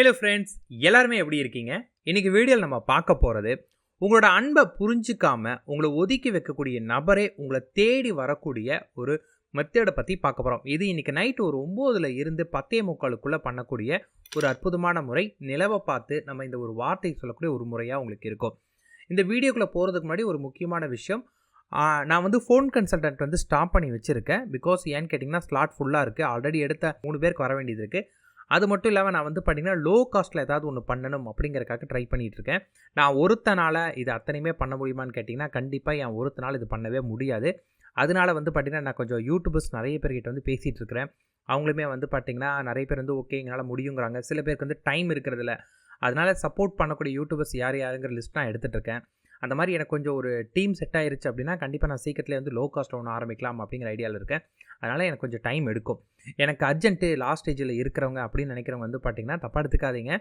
Hello friends எல்லாருமே எப்படி இருக்கீங்க? இன்றைக்கி வீடியோவில் நம்ம பார்க்க போகிறது உங்களோட அன்பை புரிஞ்சிக்காமல் உங்களை ஒதுக்கி வைக்கக்கூடிய நபரே உங்களை தேடி வரக்கூடிய ஒரு மெத்தேடை பற்றி பார்க்க போகிறோம் இது இன்றைக்கி நைட்டு ஒரு ஒம்போதில் இருந்து பத்தே முக்காலுக்குள்ளே பண்ணக்கூடிய ஒரு அற்புதமான முறை. நிலவை பார்த்து நம்ம இந்த ஒரு வார்த்தை சொல்லக்கூடிய ஒரு முறையாக உங்களுக்கு இருக்கும். இந்த வீடியோக்குள்ளே போகிறதுக்கு முன்னாடி ஒரு முக்கியமான விஷயம். நான் வந்து ஃபோன் கன்சல்டன்ட் வந்து ஸ்டாப் பண்ணி வச்சுருக்கேன். பிகாஸ் ஏன்னு கேட்டிங்கன்னா ஸ்லாட் ஃபுல்லாக இருக்குது ஆல்ரெடி எடுத்த மூணு பேருக்கு வர வேண்டியது இருக்குது அது மட்டும் இல்லாமல் நான் வந்து பார்த்தீங்கன்னா லோ காஸ்ட்டில் ஏதாவது ஒன்று பண்ணணும் அப்படிங்கிறக்காக ட்ரை பண்ணிகிட்டு இருக்கேன் நான் ஒருத்தனால் இது அத்தனையுமே பண்ண முடியுமான்னு கேட்டிங்கன்னா கண்டிப்பாக என் ஒருத்தனால் இது பண்ணவே முடியாது. அதனால வந்து பார்த்தீங்கன்னா நான் கொஞ்சம் யூடியூபர்ஸ் நிறைய பேர்கிட்ட வந்து பேசிகிட்டு இருக்கிறேன் அவங்களுமே வந்து பார்த்திங்கன்னா நிறைய பேர் வந்து ஓகே எங்களால் முடியுங்கிறாங்க. சில பேருக்கு வந்து டைம் இருக்கிறதில்ல. அதனால் சப்போர்ட் பண்ணக்கூடிய யூடியூபர்ஸ் யார் யாருங்கிற லிஸ்ட் நான் எடுத்துகிட்ருக்கேன் அந்த மாதிரி எனக்கு கொஞ்சம் ஒரு டீம் செட் ஆயிருச்சு அப்படின்னா கண்டிப்பாக நான் சீக்கிரத்தில் வந்து லோ காஸ்ட்டில் ஒன்று ஆரம்பிக்கலாம் அப்படிங்கிற ஐடியாவில் இருக்கேன். அதனால் எனக்கு கொஞ்சம் டைம் எடுக்கும். எனக்கு அர்ஜென்ட்டு லாஸ்ட் ஸ்டேஜில் இருக்கிறவங்க அப்படின்னு நினைக்கிறவங்க வந்து பார்த்திங்கன்னா தப்பாக எடுத்துக்காதீங்க.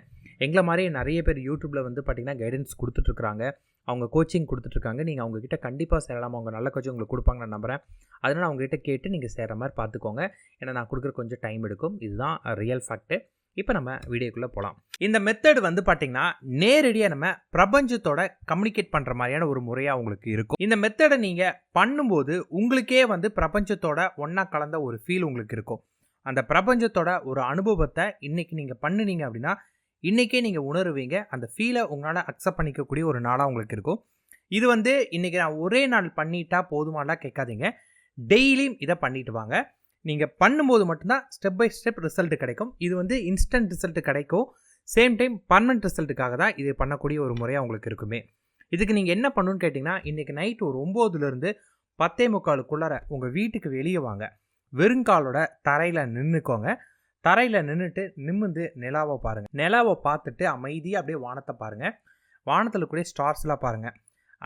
எங்களை மாதிரி நிறைய பேர் யூடியூப்பில் வந்து பார்த்திங்கன்னா கைடன்ஸ் கொடுத்துட்ருக்காங்க அவங்க கோச்சிங் கொடுத்துட்ருக்காங்க நீங்கள் அவங்கக்கிட்ட கண்டிப்பாக சேரலாம். அவங்க நல்ல கோச்சிங் உங்களுக்கு கொடுப்பாங்க நான் நம்புகிறேன் அதனால் அவங்ககிட்ட கேட்டு நீங்கள் சேர மாதிரி பார்த்துக்கோங்க ஏன்னா நான் கொடுக்குற கொஞ்சம் டைம் எடுக்கும். இதுதான் ரியல் ஃபேக்ட்டு இப்போ நம்ம வீடியோக்குள்ளே போகலாம் இந்த மெத்தட் வந்து பார்த்தீங்கன்னா நேரடியாக நம்ம பிரபஞ்சத்தோட கம்யூனிகேட் பண்ணுற மாதிரியான ஒரு முறையாக உங்களுக்கு இருக்கும். இந்த மெத்தடை நீங்கள் பண்ணும்போது உங்களுக்கே வந்து பிரபஞ்சத்தோட ஒன்றா கலந்த ஒரு ஃபீல் உங்களுக்கு இருக்கும். அந்த பிரபஞ்சத்தோட ஒரு அனுபவத்தை இன்றைக்கி நீங்கள் பண்ணுனீங்க அப்படின்னா இன்றைக்கே நீங்கள் உணருவீங்க. அந்த ஃபீலை உங்களால் அக்செப்ட் பண்ணிக்கக்கூடிய ஒரு நாளாக உங்களுக்கு இருக்கும். இது வந்து இன்றைக்கி நான் ஒரே நாள் பண்ணிட்டா போதுமானலாம் கேட்காதீங்க. டெய்லியும் இதை பண்ணிட்டு வாங்க. நீங்கள் பண்ணும்போது மட்டும்தான் ஸ்டெப் பை ஸ்டெப் ரிசல்ட் கிடைக்கும். இது வந்து இன்ஸ்டன்ட் ரிசல்ட் கிடைக்கும். சேம் டைம் பர்மனெண்ட் ரிசல்ட்டுக்காக தான் இது பண்ணக்கூடிய ஒரு முறையாக உங்களுக்கு இருக்குமே. இதுக்கு நீங்கள் என்ன பண்ணணும்னு கேட்டிங்கன்னா இன்றைக்கி நைட் ஒரு ஒம்போதுலேருந்து பத்தே முக்காலுக்குள்ளார உங்கள் வீட்டுக்கு வெளியே வாங்க. வெறுங்காலோட தரையில் நின்றுக்கோங்க தரையில் நின்றுட்டு நிமிந்து நிலாவை பாருங்கள் நிலாவை பார்த்துட்டு அமைதியாக அப்படியே வானத்தை பாருங்கள் வானத்தில் கூட ஸ்டார்ஸ்லாம் பாருங்கள்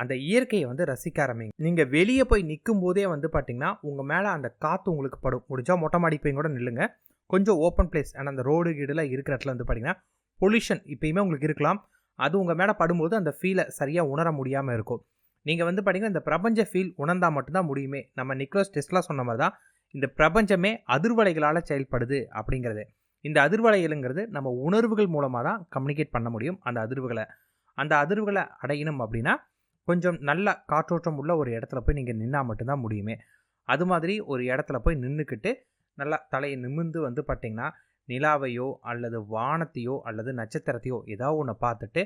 அந்த இயற்கையை வந்து ரசிக்க ஆரம்பிங்க. நீங்கள் வெளியே போய் நிற்கும் போதே வந்து பார்த்தீங்கன்னா உங்கள் மேலே அந்த காற்று உங்களுக்கு படும். முடிஞ்சால் மொட்டை மாடி போய் கூட நில்லுங்க. கொஞ்சம் ஓப்பன் பிளேஸ் ஆனால் அந்த ரோடு கீடுலாம் இருக்கிற இடத்துல வந்து பார்த்தீங்கன்னா பொல்யூஷன் இப்பயுமே உங்களுக்கு இருக்கலாம். அது உங்கள் மேலே படும்போது அந்த ஃபீலை சரியாக உணர முடியாமல் இருக்கும். நீங்கள் வந்து பார்த்தீங்கன்னா இந்த பிரபஞ்ச ஃபீல் உணர்ந்தால் மட்டும்தான் முடியுமே. நம்ம நிக்லோஸ் டெஸ்ட்லாம் சொன்ன மாதிரி தான் இந்த பிரபஞ்சமே அதிர்வலைகளால் செயல்படுது அப்படிங்கிறது. இந்த அதிர்வலைகளுங்கிறது நம்ம உணர்வுகள் மூலமாக தான் கம்யூனிகேட் பண்ண முடியும் அந்த அதிர்வுகளை. அந்த அதிர்வுகளை அடையணும் அப்படின்னா கொஞ்சம் நல்ல காற்றோட்டம் உள்ள ஒரு இடத்துல போய் நீங்கள் நின்னால் மட்டும்தான் முடியுமே. அது மாதிரி ஒரு இடத்துல போய் நின்றுக்கிட்டு நல்லா தலையை நிமிர்ந்து வந்து பார்த்தீங்கன்னா நிலாவையோ அல்லது வானத்தையோ அல்லது நட்சத்திரத்தையோ ஏதாவது ஒன்று பார்த்துட்டு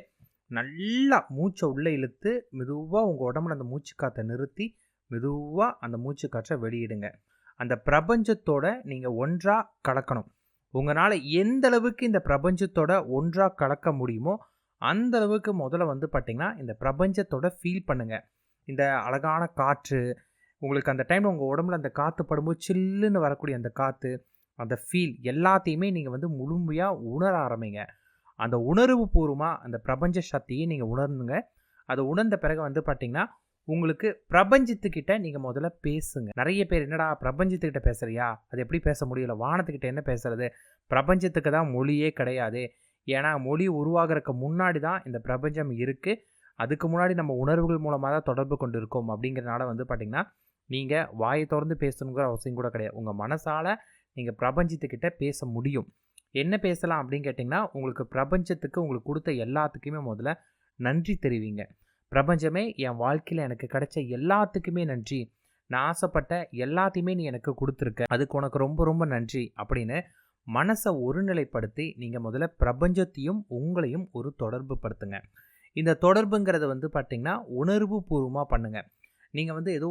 நல்லா மூச்சை உள்ளே இழுத்து மெதுவாக உங்கள் உடம்புல அந்த மூச்சு காற்றை நிறுத்தி மெதுவாக அந்த மூச்சு காற்றை வெளியிடுங்க. அந்த பிரபஞ்சத்தோட நீங்கள் ஒன்றாக கலக்கணும். உங்களால் எந்த அளவுக்கு இந்த பிரபஞ்சத்தோட ஒன்றாக கலக்க முடியுமோ அந்த அளவுக்கு முதல்ல வந்து பார்த்திங்கன்னா இந்த பிரபஞ்சத்தோட ஃபீல் பண்ணுங்கள் இந்த அழகான காற்று உங்களுக்கு அந்த டைமில் உங்கள் உடம்புல அந்த காற்று படும்போது சில்லுன்னு வரக்கூடிய அந்த காற்று அந்த ஃபீல் எல்லாத்தையுமே நீங்கள் வந்து முழுமையாக உணர ஆரம்பிங்க. அந்த உணர்வு பூர்வமாக அந்த பிரபஞ்ச சக்தியை நீங்கள் உணர்ந்துங்க. அதை உணர்ந்த பிறகு வந்து பார்த்திங்கன்னா உங்களுக்கு பிரபஞ்சத்துக்கிட்ட நீங்கள் முதல்ல பேசுங்க. நிறைய பேர் என்னடா பிரபஞ்சத்துக்கிட்ட பேசுகிறியா அது எப்படி பேச முடியல? வானத்துக்கிட்ட என்ன பேசுகிறது பிரபஞ்சத்துக்கு தான் மொழியே கிடையாது. ஏன்னா மொழி உருவாகிறதுக்கு முன்னாடி தான் இந்த பிரபஞ்சம் இருக்குது அதுக்கு முன்னாடி நம்ம உணர்வுகள் மூலமாக தான் தொடர்பு கொண்டு இருக்கோம் அப்படிங்கிறனால வந்து பார்த்திங்கன்னா நீங்கள் வாயை திறந்து பேசணுங்கிற அவசியம் கூட கிடையாது. உங்கள் மனசால் நீங்கள் பிரபஞ்சத்துக்கிட்ட பேச முடியும். என்ன பேசலாம் அப்படின்னு கேட்டிங்கன்னா உங்களுக்கு பிரபஞ்சத்துக்கு உங்களுக்கு கொடுத்த எல்லாத்துக்குமே முதல்ல நன்றி தெரிவிங்க. பிரபஞ்சமே என் வாழ்க்கையில் எனக்கு கிடைச்ச எல்லாத்துக்குமே நன்றி. நான் ஆசைப்பட்ட எல்லாத்தையுமே நீ எனக்கு கொடுத்துருக்க. அதுக்கு உனக்கு ரொம்ப ரொம்ப நன்றி அப்படின்னு மனசை ஒருநிலைப்படுத்தி நீங்கள் முதல்ல பிரபஞ்சத்தையும் உங்களையும் ஒரு தொடர்பு படுத்துங்க. இந்த தொடர்புங்கிறத வந்து பார்த்திங்கன்னா உணர்வு பூர்வமாக பண்ணுங்கள் நீங்கள் வந்து ஏதோ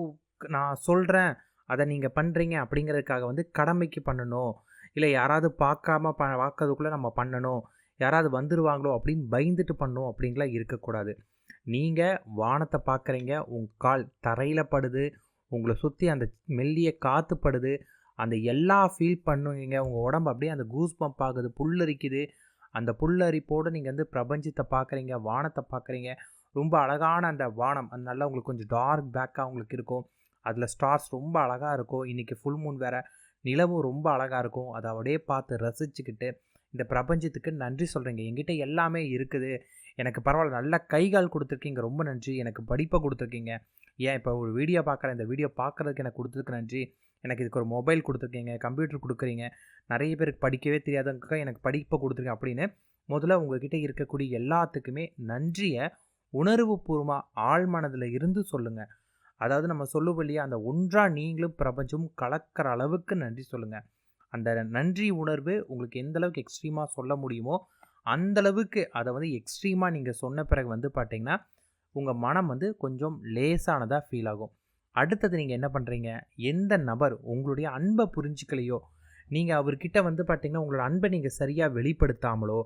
நான் சொல்கிறேன் அதை நீங்கள் பண்ணுறீங்க அப்படிங்கிறதுக்காக வந்து கடமைக்கு பண்ணணும். இல்லை யாராவது பார்க்காம ப பார்க்கறதுக்குள்ளே நம்ம பண்ணணும். யாராவது வந்துடுவாங்களோ அப்படின்னு பயந்துட்டு பண்ணணும் அப்படின்லாம் இருக்கக்கூடாது. நீங்கள் வானத்தை பார்க்குறீங்க உங்கள் கால் தரையில் படுது உங்களை சுற்றி அந்த மெல்லிய காற்று படுது அந்த எல்லா ஃபீல் பண்ணுவீங்க. உங்கள் உடம்பு அப்படியே அந்த கூஸ் பம்ப் ஆகுது புல்லரிக்குது. அந்த புல்லரிப்போடு நீங்கள் வந்து பிரபஞ்சத்தை பார்க்குறீங்க வானத்தை பார்க்குறீங்க. ரொம்ப அழகான அந்த வானம். அது நல்லா உங்களுக்கு கொஞ்சம் டார்க் பேக்காக உங்களுக்கு இருக்கும். அதில் ஸ்டார்ஸ் ரொம்ப அழகாக இருக்கும். இன்றைக்கி ஃபுல் மூன் வேறு. நிலவும் ரொம்ப அழகாக இருக்கும். அதை அப்படியே பார்த்து ரசிச்சுக்கிட்டு இந்த பிரபஞ்சத்துக்கு நன்றி சொல்கிறீங்க எங்கிட்ட எல்லாமே இருக்குது. எனக்கு பரவாயில்ல. நல்ல கைகால் கொடுத்துருக்கீங்க. ரொம்ப நன்றி. எனக்கு படிப்பை கொடுத்துருக்கீங்க. ஏன் இப்போ ஒரு வீடியோ பார்க்குறேன். இந்த வீடியோ பார்க்குறதுக்கு எனக்கு கொடுத்ததுக்கு நன்றி. எனக்கு இதுக்கு ஒரு மொபைல் கொடுத்துருக்கீங்க கம்ப்யூட்டர் கொடுக்குறீங்க நிறைய பேருக்கு படிக்கவே தெரியாதவங்க எனக்கு படிப்பை கொடுத்துருக்கீங்க அப்படின்னு முதல்ல உங்ககிட்ட இருக்கக்கூடிய எல்லாத்துக்குமே நன்றியை உணர்வுபூர்வமாக ஆழ் மனதில் இருந்து சொல்லுங்கள் அதாவது நம்ம சொல்லுவோம் அந்த ஒன்றாக நீங்களும் பிரபஞ்சமும் கலக்கிற அளவுக்கு நன்றி சொல்லுங்கள் அந்த நன்றி உணர்வு உங்களுக்கு எந்த அளவுக்கு எக்ஸ்ட்ரீமாக சொல்ல முடியுமோ அந்த அளவுக்கு அதை வந்து எக்ஸ்ட்ரீமாக நீங்கள் சொன்ன பிறகு வந்து பார்த்தீங்கன்னா உங்கள் மனம் வந்து கொஞ்சம் லேசானதாக ஃபீல் ஆகும். அடுத்தது நீங்கள் என்ன பண்ணுறீங்க எந்த நபர் உங்களுடைய அன்பை புரிஞ்சுக்கலையோ நீங்கள் அவர்கிட்ட வந்து பார்த்தீங்கன்னா உங்களோட அன்பை நீங்கள் சரியாக வெளிப்படுத்தாமலோ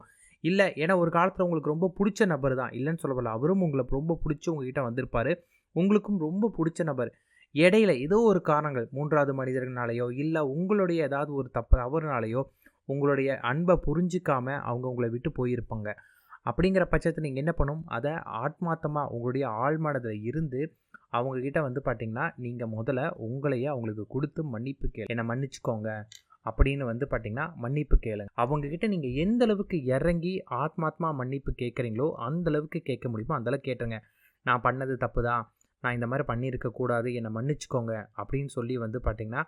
இல்லை ஏன்னா ஒரு காலத்தில் உங்களுக்கு ரொம்ப பிடிச்ச நபர் தான். இல்லைன்னு சொல்லப்படல அவரும் உங்களை ரொம்ப பிடிச்சி உங்ககிட்ட வந்திருப்பார். உங்களுக்கும் ரொம்ப பிடிச்ச நபர். இடையில ஏதோ ஒரு காரணங்கள் மூன்றாவது மனிதர்களாலேயோ இல்லை உங்களுடைய ஏதாவது ஒரு தப்பு தவறுனாலேயோ உங்களுடைய அன்பை புரிஞ்சிக்காம அவங்க உங்களை விட்டு போயிருப்பாங்க. அப்படிங்கிற பட்சத்தில் நீங்கள் என்ன பண்ணும்? அதை ஆத்மார்த்தமாக உங்களுடைய ஆழ்மனதில் இருந்து அவங்கக்கிட்ட வந்து பார்த்தீங்கன்னா நீங்கள் முதல்ல உங்களையே அவங்களுக்கு கொடுத்து மன்னிப்பு கே என்னை மன்னிச்சுக்கோங்க அப்படின்னு வந்து பார்த்தீங்கன்னா மன்னிப்பு கேளுங்க. அவங்கக்கிட்ட நீங்கள் எந்த அளவுக்கு இறங்கி ஆத்மாத்மா மன்னிப்பு கேட்குறீங்களோ அந்த அளவுக்கு கேட்க முடியுமோ அந்தளவுக்கு கேட்டுருங்க. நான் பண்ணது தப்பு தான் நான் இந்த மாதிரி பண்ணியிருக்கக்கூடாது என்னை மன்னிச்சுக்கோங்க அப்படின்னு சொல்லி வந்து பார்த்திங்கன்னா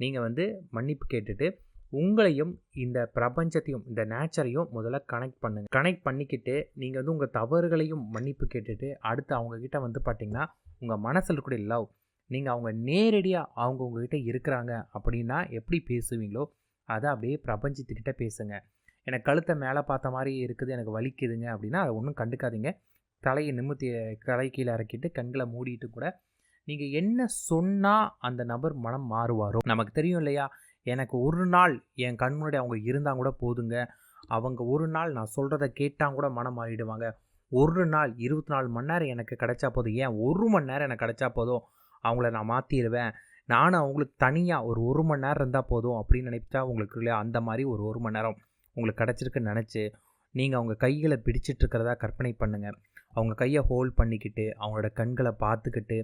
நீங்கள் வந்து மன்னிப்பு கேட்டுட்டு உங்களையும் இந்த பிரபஞ்சத்தையும் இந்த நேச்சரையும் முதல்ல கனெக்ட் பண்ணுங்க. கனெக்ட் பண்ணிக்கிட்டு நீங்கள் வந்து உங்கள் தவறுகளையும் மன்னிப்பு கேட்டுட்டு அடுத்து அவங்கக்கிட்ட வந்து பார்த்திங்கன்னா உங்கள் மனசில் இருக்கக்கூடிய லவ் நீங்கள் அவங்க நேரடியாக அவங்க உங்ககிட்ட இருக்கிறாங்க அப்படின்னா எப்படி பேசுவீங்களோ அதை அப்படியே பிரபஞ்சத்துக்கிட்ட பேசுங்க. எனக்கு கழுத்தை மேலே பார்த்த மாதிரி இருக்குது எனக்கு வலிக்குதுங்க அப்படின்னா அதை ஒன்றும் கண்டுக்காதீங்க. தலையை நிமித்தி தலை கீழே இறக்கிட்டு கண்களை மூடிட்டு கூட நீங்கள் என்ன சொன்னால் அந்த நபர் மனம் மாறுவாரோ? நமக்கு தெரியும் இல்லையா? எனக்கு ஒரு நாள் என் கண் முன்னாடி அவங்க இருந்தால் கூட போதுங்க. அவங்க ஒரு நாள் நான் சொல்கிறத கேட்டால் கூட மனம் மாறிடுவாங்க. ஒரு நாள் இருபத்தி நாலு மணி நேரம் எனக்கு கிடைச்சா போதும். ஏன்? ஒரு மணி நேரம் எனக்கு கிடைச்சா போதும். அவங்கள நான் மாற்றிடுவேன் நானும் அவங்களுக்கு தனியாக ஒரு ஒரு மணி நேரம் இருந்தால் போதும் அப்படின்னு நினைச்சா உங்களுக்கு இல்லையா? அந்த மாதிரி ஒரு ஒரு மணி நேரம் உங்களுக்கு கிடச்சிருக்குன்னு நினச்சி நீங்கள் அவங்க கைகளை பிடிச்சிட்டு இருக்கிறதா கற்பனை பண்ணுங்கள் அவங்க கையை ஹோல்ட் பண்ணிக்கிட்டு அவங்களோட கண்களை பார்த்துக்கிட்டு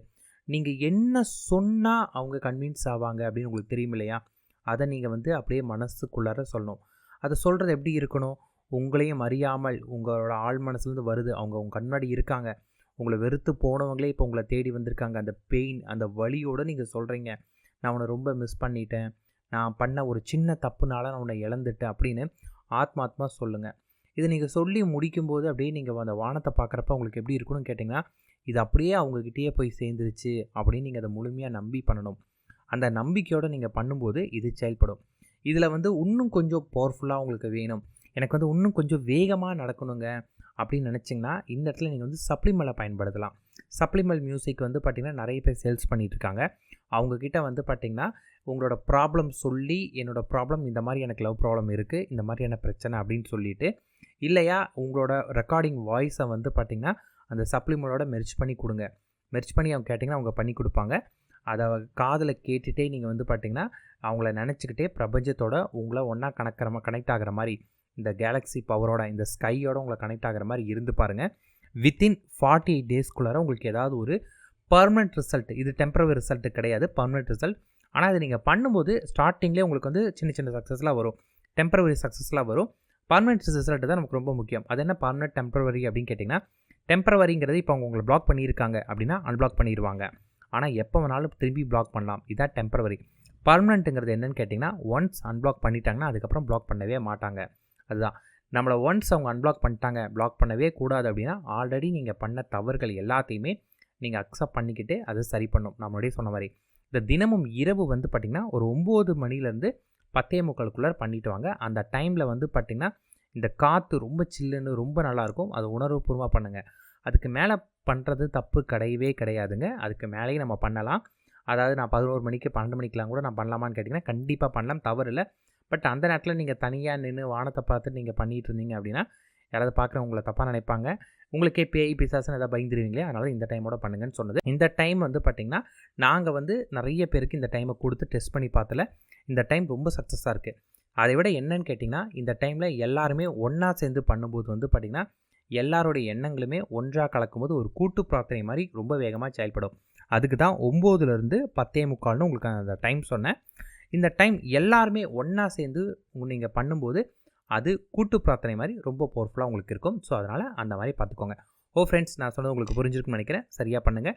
நீங்கள் என்ன சொன்னால் அவங்க கன்வின்ஸ் ஆவாங்க அப்படின்னு உங்களுக்கு தெரியும் இல்லையா? அதை நீங்கள் வந்து அப்படியே மனசுக்குள்ளார சொல்லணும். அதை சொல்கிறது எப்படி இருக்கணும்? உங்களையும் அறியாமல் உங்களோட ஆள் மனசுலேருந்து வருது. அவங்க உங்கள் கண்ணாடி இருக்காங்க. உங்களை வெறுத்து போனவங்களே இப்போ உங்களை தேடி வந்திருக்காங்க. அந்த பெயின் அந்த வழியோடு நீங்கள் சொல்கிறீங்க நான் உன்னை ரொம்ப மிஸ் பண்ணிட்டேன். நான் பண்ண ஒரு சின்ன தப்புனால நான் உன்னை இழந்துட்டேன் அப்படின்னு ஆத்மாத்மா சொல்லுங்கள் இதை நீங்கள் சொல்லி முடிக்கும்போது அப்படியே நீங்கள் அந்த வானத்தை பார்க்குறப்ப உங்களுக்கு எப்படி இருக்கணும்னு கேட்டிங்கன்னா இது அப்படியே அவங்கக்கிட்டேயே போய் சேர்ந்துருச்சு அப்படின்னு நீங்கள் அதை முழுமையாக நம்பி பண்ணணும். அந்த நம்பிக்கையோடு நீங்கள் பண்ணும்போது இது செயல்படும். இதில் வந்து இன்னும் கொஞ்சம் பவர்ஃபுல்லாக உங்களுக்கு வேணும். எனக்கு வந்து இன்னும் கொஞ்சம் வேகமாக நடக்கணுங்க அப்படின்னு நினச்சிங்கன்னா இந்த இடத்துல நீங்கள் வந்து சப்ளிமெண்ட்டை பயன்படுத்தலாம். சப்ளிமெல் மியூசிக் வந்து பார்த்திங்கன்னா நிறைய பேர் சேல்ஸ் பண்ணிகிட்ருக்காங்க அவங்கக்கிட்ட வந்து பார்த்திங்கன்னா உங்களோட ப்ராப்ளம் சொல்லி என்னோடய ப்ராப்ளம் இந்த மாதிரி எனக்கு லவ் ப்ராப்ளம் இருக்குது இந்த மாதிரியான பிரச்சனை அப்படின்னு சொல்லிவிட்டு இல்லையா உங்களோட ரெக்கார்டிங் வாய்ஸை வந்து பார்த்திங்கன்னா அந்த சப்ளிமெலோட மெர்ச் பண்ணி கொடுங்க. மெர்ச் பண்ணி அவங்க கேட்டிங்கன்னா அவங்க பண்ணி கொடுப்பாங்க. அதை காதில் கேட்டுகிட்டே நீங்கள் வந்து பார்த்திங்கன்னா அவங்கள நினச்சிக்கிட்டே பிரபஞ்சத்தோட உங்களை ஒன்றா கணக்கிற கனெக்ட் ஆகிற மாதிரி இந்த கேலக்ஸி பவரோட இந்த ஸ்கையோட உங்களை கனெக்ட் ஆகிற மாதிரி இருந்து பாருங்கள் வித்தின் ஃபார்ட்டி எயிட் டேஸ்க்குள்ளார உங்களுக்கு ஏதாவது ஒரு பர்மனெண்ட் ரிசல்ட் இது டெம்பரவரி ரிசல்ட்டு கிடையாது பர்மனெண்ட் ரிசல்ட் ஆனால் இது நீங்கள் பண்ணும்போது ஸ்டார்டிங்லேயே உங்களுக்கு வந்து சின்ன சின்ன சக்ஸஸ்லாம் வரும். டெம்பரவரி சக்ஸஸ்லாம் வரும். பர்மனெண்ட் ரிசல்ட் தான் நமக்கு ரொம்ப முக்கியம். அது என்ன பர்மனெண்ட் டெம்பரவரி அப்படின்னு கேட்டிங்கன்னா டெம்பரவரிங்கிறது இப்போ அவங்க உங்களை பிளாக் பண்ணியிருக்காங்க அப்படின்னா அன்பிளாக் பண்ணிடுவாங்க ஆனால் எப்போ வேணாலும் திரும்பி பிளாக் பண்ணலாம். இதான் டெம்பரவரி பர்மனெண்ட்டுங்கிறது என்னென்னு கேட்டிங்கன்னா ஒன்ஸ் அன்பிளாக் பண்ணிட்டாங்கன்னா அதுக்கப்புறம் பிளாக் பண்ணவே மாட்டாங்க. அதுதான். நம்மளை ஒன்ஸ் அவங்க அன்பிளாக் பண்ணிட்டாங்க பிளாக் பண்ணவே கூடாது அப்படின்னா ஆல்ரெடி நீங்கள் பண்ண தவறுகள் எல்லாத்தையுமே நீங்கள் அக்செப்ட் பண்ணிக்கிட்டு அதை சரி பண்ணும். நான் முன்னாடியே சொன்ன மாதிரி. இந்த தினமும் இரவு வந்து பார்த்திங்கன்னா ஒரு ஒம்பது மணிலேருந்து பத்தே முக்காலுக்குள்ளே பண்ணிட்டு வாங்க. அந்த டைமில் வந்து பார்த்திங்கன்னா இந்த காற்று ரொம்ப சில்லுன்னு ரொம்ப நல்லாயிருக்கும் அது உணர்வுபூர்வமாக பண்ணுங்கள் அதுக்கு மேலே பண்ணுறது தப்பு கிடையவே கிடையாதுங்க. அதுக்கு மேலேயும் நம்ம பண்ணலாம். அதாவது நான் பதினோரு மணிக்கு பன்னெண்டு மணிக்கெலாம் கூட நான் பண்ணலாமான்னு கேட்டிங்கன்னா கண்டிப்பாக பண்ணலாம். தவறு இல்லை. பட் அந்த நேரத்தில் நீங்கள் தனியாக நின்று வானத்தை பார்த்து நீங்கள் பண்ணிகிட்டு இருந்தீங்க அப்படின்னா யாராவது பார்க்குற உங்களை தப்பாக நினைப்பாங்க. உங்களுக்கே பேய் பிசாசன் எதாவது பயந்துருவீங்களே அதனால் இந்த டைமோட பண்ணுங்கன்னு சொன்னது. இந்த டைம் வந்து பார்த்திங்கன்னா நாங்கள் வந்து நிறைய பேருக்கு இந்த டைமை கொடுத்து டெஸ்ட் பண்ணி பார்த்தல இந்த டைம் ரொம்ப சக்ஸஸாக இருக்குது அதை விட என்னன்னு கேட்டிங்கன்னா இந்த டைமில் எல்லாருமே ஒன்றா சேர்ந்து பண்ணும்போது வந்து பார்த்திங்கன்னா எல்லாருடைய எண்ணங்களுமே ஒன்றாக கலக்கும்போது ஒரு கூட்டு பிரார்த்தனை மாதிரி ரொம்ப வேகமாக செயல்படும். அதுக்கு தான் ஒம்போதுலேருந்து பத்தே முக்கால்னு உங்களுக்கு அந்த டைம் சொன்னேன். இந்த டைம் எல்லாருமே ஒன்றா சேர்ந்து நீங்கள் பண்ணும்போது அது கூட்டு பிரார்த்தனை மாதிரி ரொம்ப பவர்ஃபுல்லாக உங்களுக்கு இருக்கும். ஸோ அதனால் அந்த மாதிரி பார்த்துக்கோங்க. Oh, ஓ ஃப்ரெண்ட்ஸ் நான் சொன்னது உங்களுக்கு புரிஞ்சிருக்குன்னு நினைக்கிறேன். சரியாக பண்ணுங்கள்